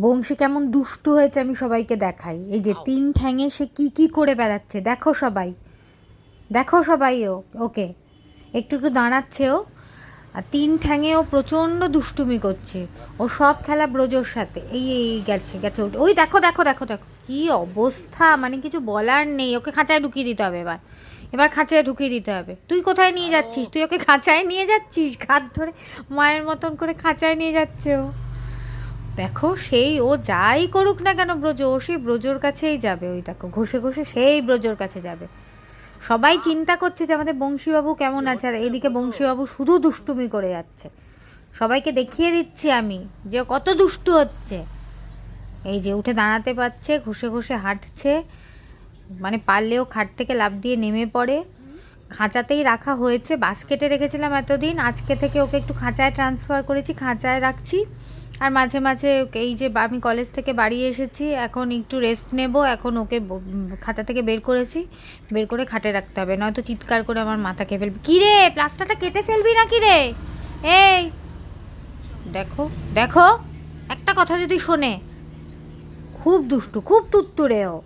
বংশী কেমন দুষ্টু হয়েছে আমি সবাইকে দেখাই। এই যে তিন ঠ্যাঙে সে কি কি করে বেড়াচ্ছে দেখো সবাই। দেখো সবাই ও ওকে। একটু একটু দাঁড়াচ্ছে ও। আর তিন ঠ্যাঙে ও প্রচণ্ড দুষ্টুমি করছে। ও সব খেলা ব্রজোর সাথে। এই এই গেছে গেছে ওই- ওই দেখো দেখো দেখো দেখো। কি অবস্থা মানে কিছু বলার নেই। ওকে খাঁচায় ঢুকিয়ে দিতে হবে এবার। এবার খাঁচায় ঢুকিয়ে দিতে হবে। তুই কোথায় নিয়ে যাচ্ছিস? তুই ওকে খাঁচায় নিয়ে যাচ্ছিস? হাত ধরে মায়ের মতন করে খাঁচায় নিয়ে যাচ্ছে ও। দেখো সেই ও যাই করুক না কেন ব্রজ, ও সেই ব্রজোর কাছেই যাবে ওই দেখো ঘষে ঘষে সেই ব্রজোর কাছে যাবে। সবাই চিন্তা করছে যে আমাদের বংশীবাবু কেমন আছে, আর এইদিকে বংশীবাবু শুধু দুষ্টুমি করে যাচ্ছে। সবাইকে দেখিয়ে দিচ্ছি আমি যে কত দুষ্টু হচ্ছে। এই যে উঠে দাঁড়াতে পারছে, ঘষে ঘষে হাঁটছে মানে পারলেও খাট থেকে লাফ দিয়ে নেমে পড়ে। খাঁচাতেই রাখা হয়েছে, বাস্কেটে রেখেছিলাম এতদিন, আজকে থেকে ওকে একটু খাঁচায় ট্রান্সফার করেছি, খাঁচায় রাখছি। আর মাঝে মাঝে এই যে আমি কলেজ থেকে বাড়ি এসেছি, এখন একটু রেস্ট নেব, এখন ওকে খাঁচা থেকে বের করেছি। বের করে খাটে রাখতে হবে, নয়তো চিৎকার করে আমার মাথা খেয়ে ফেলবি। কী রে, প্লাস্টারটা কেটে ফেলবি না কি রে? এই, দেখো দেখো, একটা কথা যদি শোনে। খুব দুষ্টু, খুব তুত্তুরে ও।